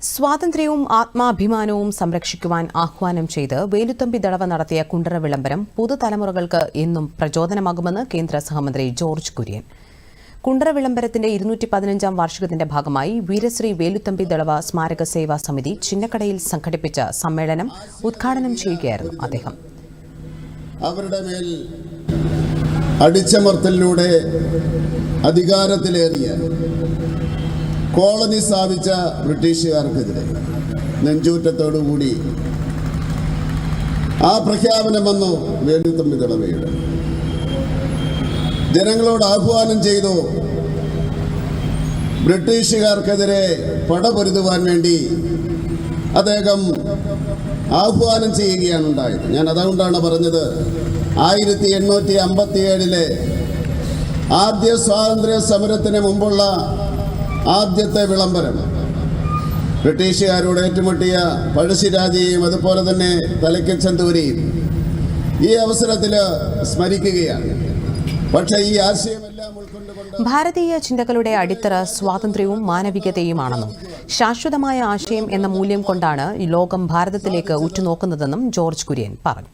സ്വാതന്ത്ര്യവും ആത്മാഭിമാനവും സംരക്ഷിക്കുവാൻ ആഹ്വാനം ചെയ്ത് വേലുത്തമ്പി ദളവ നടത്തിയ കുണ്ടറ വിളംബരം പുതുതലമുറകൾക്ക് എന്നും പ്രചോദനമാകുമെന്ന് കേന്ദ്ര സഹമന്ത്രി ജോർജ് കുര്യൻ. കുണ്ടറ വിളംബരത്തിന്റെ ഇരുന്നൂറ്റി പതിനഞ്ചാം വാർഷികത്തിന്റെ ഭാഗമായി വീരശ്രീ വേലുത്തമ്പി ദളവ സ്മാരക സേവാ സമിതി ചിന്നക്കടയിൽ സംഘടിപ്പിച്ച സമ്മേളനം ഉദ്ഘാടനം ചെയ്യുകയായിരുന്നു അദ്ദേഹം. അവരുടെ മേൽ അടിച്ചമർത്തലിലൂടെ അധികാരത്തിലേറിയ കോളനി സ്ഥാപിച്ച ബ്രിട്ടീഷുകാർക്കെതിരെ നെഞ്ചൂറ്റത്തോടുകൂടി ആ പ്രഖ്യാപനം വന്നു വേലുത്തമ്പി ദളവയുടെ ജനങ്ങളോട് ആഹ്വാനം ചെയ്തു ബ്രിട്ടീഷുകാർക്കെതിരെ പടപൊരുതുവാൻ വേണ്ടി അദ്ദേഹം ആഹ്വാനം ചെയ്യുകയാണ് ഉണ്ടായത്. ഞാൻ അതുകൊണ്ടാണ് പറഞ്ഞത് ആയിരത്തി എണ്ണൂറ്റി അമ്പത്തി ഏഴിലെ ആദ്യ സ്വാതന്ത്ര്യ സമരത്തിന് മുമ്പുള്ള ആദ്യത്തെ വിളംബരം. ബ്രിട്ടീഷുകാരോട് ഏറ്റുമുട്ടിയ പഴശ്ശിരാജയെയും അതുപോലെ തന്നെ തലയ്ക്കൽ ചന്തൂരിയും ഈ അവസരത്തിൽ സ്മരിക്കുകയാണ്. പക്ഷേ ഈ ഉൾക്കൊണ്ടുകൊണ്ട് ഭാരതീയ ചിന്തകളുടെ അടിത്തറ സ്വാതന്ത്ര്യവും മാനവികതയുമാണെന്നും ശാശ്വതമായ ആശയം എന്ന മൂല്യം കൊണ്ടാണ് ലോകം ഭാരതത്തിലേക്ക് ഉറ്റുനോക്കുന്നതെന്നും ജോർജ് കുര്യൻ പറഞ്ഞു.